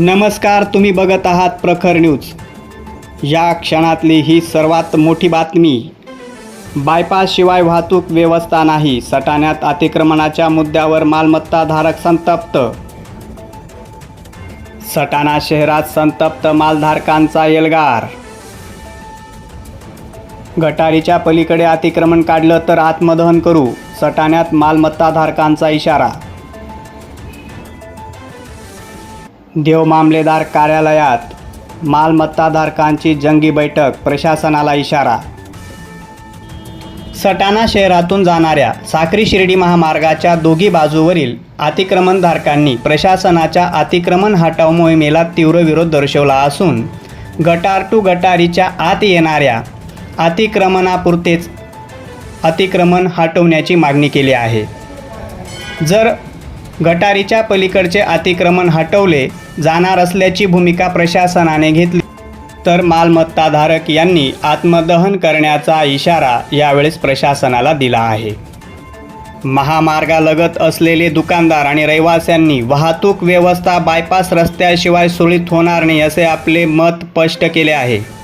नमस्कार तुम्ही बघत आहात प्रखर न्यूज. या क्षणातली ही सर्वात मोठी बातमी. बायपासशिवाय वाहतूक व्यवस्था नाही सटाण्यात अतिक्रमणाच्या मुद्द्यावर मालमत्ताधारक संतप्त. सटाणा शहरात संतप्त मालधारकांचा एल्गार. गटारीच्या पलीकडे अतिक्रमण काढलं तर आत्मदहन करू सटाण्यात मालमत्ताधारकांचा इशारा. देव मामलेदार कार्यालयात मालमत्ताधारकांची जंगी बैठक प्रशासनाला इशारा. सटाणा शहरातून जाणाऱ्या साक्री शिर्डी महामार्गाच्या दोघी बाजूवरील अतिक्रमणधारकांनी प्रशासनाच्या अतिक्रमण हटाव मोहिमेला तीव्र विरोध दर्शवला असून गटार टू गटारीच्या आत येणाऱ्या अतिक्रमणापुरतेच अतिक्रमण हटवण्याची मागणी केली आहे. जर गटारीच्या पलीकडचे अतिक्रमण हटवले जाणार असल्याची भूमिका प्रशासनाने घेतली. तर मालमत्ताधारक यांनी आत्मदहन करण्याचा इशारा यावेळेस प्रशासनाला दिला आहे. महामार्गालगत असलेले दुकानदार आणि रहिवाशांनी वाहतूक व्यवस्था बायपास रस्त्याशिवाय सुरळीत होणार नाही असे आपले मत स्पष्ट केले आहे.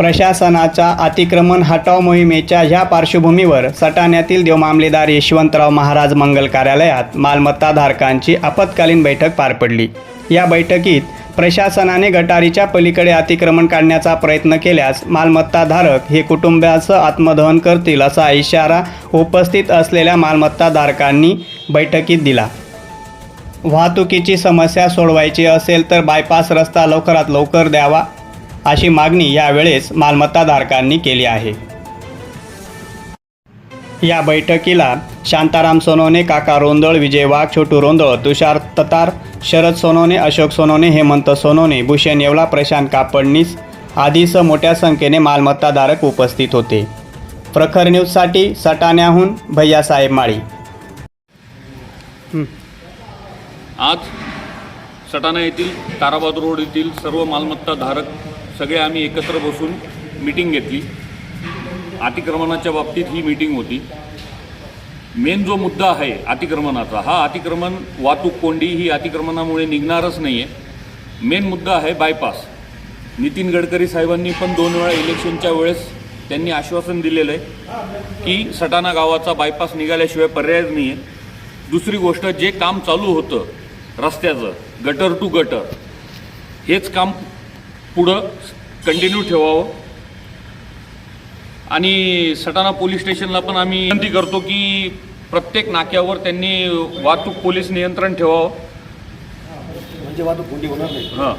प्रशासनाच्या अतिक्रमण हटाव मोहिमेच्या ह्या पार्श्वभूमीवर सटाण्यातील देवमामलेदार यशवंतराव महाराज मंगल कार्यालयात मालमत्ताधारकांची आपत्कालीन बैठक पार पडली. या बैठकीत प्रशासनाने गटारीच्या पलीकडे अतिक्रमण काढण्याचा प्रयत्न केल्यास मालमत्ताधारक हे कुटुंबाचं आत्मदहन करतील असा इशारा उपस्थित असलेल्या मालमत्ताधारकांनी बैठकीत दिला. वाहतुकीची समस्या सोडवायची असेल तर बायपास रस्ता लवकरात लवकर द्यावा. अशी मागणी यावेळेस मालमत्ताधारकांनी केली आहे. या बैठकीला शांताराम सोनवणे काका रोंदळ विजय वाघ छोटू रोंदळ तुषार ततार शरद सोनवणे अशोक सोनवणे हेमंत सोनवणे भूषण येवला प्रशांत कापडणीस आदीसह मोठ्या संख्येने मालमत्ताधारक उपस्थित होते. प्रखर न्यूजसाठी सटाण्याहून भैयासाहेब माळी. आज सटाणा येथील ताराबाद रोड येथील सर्व मालमत्ता धारक सगळे आम्ही एकत्र बसून मीटिंग घेतली. अतिक्रमणाच्या बाबतीत ही मीटिंग होती. मेन जो मुद्दा आहे अतिक्रमणाचा हा अतिक्रमण वाहतूक कोंडी ही अतिक्रमणामुळे निघणारच नाही आहे मेन मुद्दा आहे बायपास नितीन गडकरी साहेबांनी पण दोन वेळा इलेक्शनच्या वेळेस त्यांनी आश्वासन दिलेलं आहे की सटाणा गावाचा बायपास निघाल्याशिवाय पर्यायच नाही आहे दुसरी गोष्ट जे काम चालू होतं रस्त्याचं गटर टू गटर हेच काम पुढं कंटिन्यू ठेवावं. आणि सटाणा पोलीस स्टेशनला पण आम्ही विनंती करतो की प्रत्येक नाक्यावर त्यांनी वाहतूक पोलीस नियंत्रण ठेवावं. म्हणजे वाहतूक कोंडी होणार नाही. हां.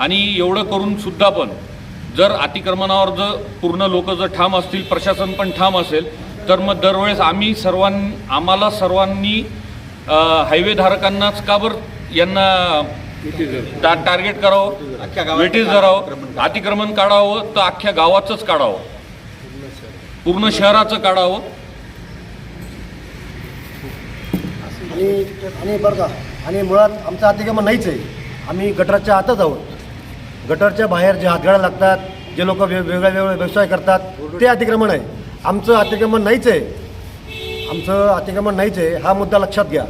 आणि एवढं करून सुद्धा पण जर अतिक्रमणावर जर पूर्ण लोक जर ठाम असतील प्रशासन पण ठाम असेल तर मग दरवेळेस आम्ही सर्वां आम्हाला सर्वांनी हायवेधारकांनाच का बरं यांना टा टार्गेट करावं वेटीस धरावं अतिक्रमण काढावं तर अख्ख्या गावाचंच काढावं. पूर्ण शहराचं काढावं. आणि आणि बरं का आणि मुळात आमचं अतिक्रमण नाहीच आहे. आम्ही गटरच्या आतच आहोत. गटरच्या बाहेर जे हातगाड्या लागतात जे लोक वेगवेगळ्या वेगवेगळे व्यवसाय करतात ते अतिक्रमण आहे. आमचं अतिक्रमण नाहीच आहे. आमचं अतिक्रमण नाहीच आहे. हा मुद्दा लक्षात घ्या.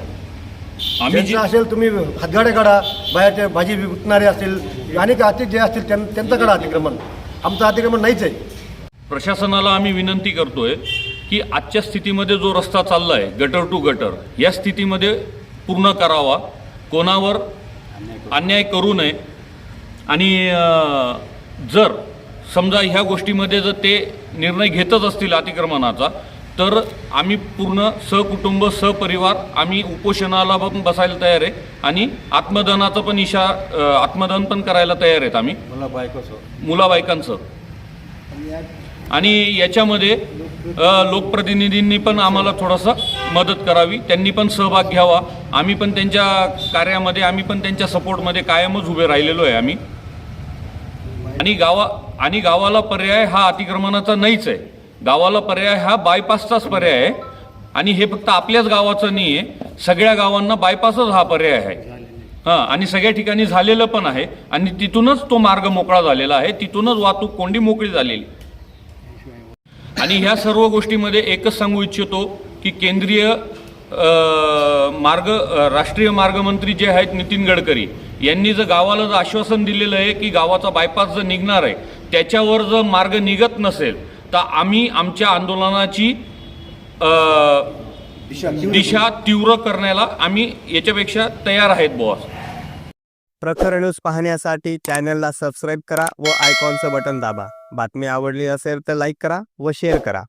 आम्ही जे असेल तुम्ही हातगाड्या काढा बाहेरचे भाजी विकणारे असतील अनेक अति जे असतील त्यां त्यांचं काढा अतिक्रमण. आमचं अतिक्रमण नाहीच आहे. प्रशासनाला आम्ही विनंती करतोय की आजच्या स्थितीमध्ये जो रस्ता चालला आहे गटर टू गटर या स्थितीमध्ये पूर्ण करावा. कोणावर अन्याय करू नये. आणि जर समजा ह्या गोष्टीमध्ये जर ते निर्णय घेतच असतील अतिक्रमणाचा तर आम्ही पूर्ण सहकुटुंब सहपरिवार आम्ही उपोषणाला पण बसायला तयार आहे. आणि आत्मदहनाचं पण इशा अं, आत्मदहन पण करायला तयार आहेत आम्ही. मुलाबायकांचं. आणि याच्यामध्ये लोकप्रतिनिधींनी पण आम्हाला थोडंसं मदत करावी. त्यांनी पण सहभाग घ्यावा. आम्ही पण त्यांच्या कार्यामध्ये आम्ही पण त्यांच्या सपोर्टमध्ये कायमच उभे राहिलेलो आहे आम्ही. आणि गावा आणि गावाला पर्याय हा अतिक्रमणाचा नाहीच आहे. गावाला पर्याय हा बायपासचाच पर्याय आहे. आणि हे फक्त आपल्याच गावाचं नाही आहे सगळ्या गावांना बायपासच हा पर्याय आहे. हां आणि सगळ्या ठिकाणी झालेलं पण आहे. आणि तिथूनच तो मार्ग मोकळा झालेला आहे. तिथूनच वाहतूक कोंडी मोकळी झालेली. आणि ह्या सर्व गोष्टीमध्ये एकच सांगू इच्छितो की केंद्रीय मार्ग राष्ट्रीय मार्गमंत्री जे आहेत नितीन गडकरी यांनी जर गावाला जर आश्वासन दिलेलं आहे की गावाचा बायपास जर निघणार आहे त्याच्यावर जर मार्ग निघत नसेल तर आम्ही आमच्या आंदोलनाची दिशा तीव्र करण्याला आम्ही याच्यापेक्षा तयार आहेत बॉस प्रखर न्यूज पाहण्यासाठी चॅनलला सबस्क्राईब करा व आयकॉनचं बटन दाबा. बातमी आवडली असेल तर लाईक करा व शेअर करा.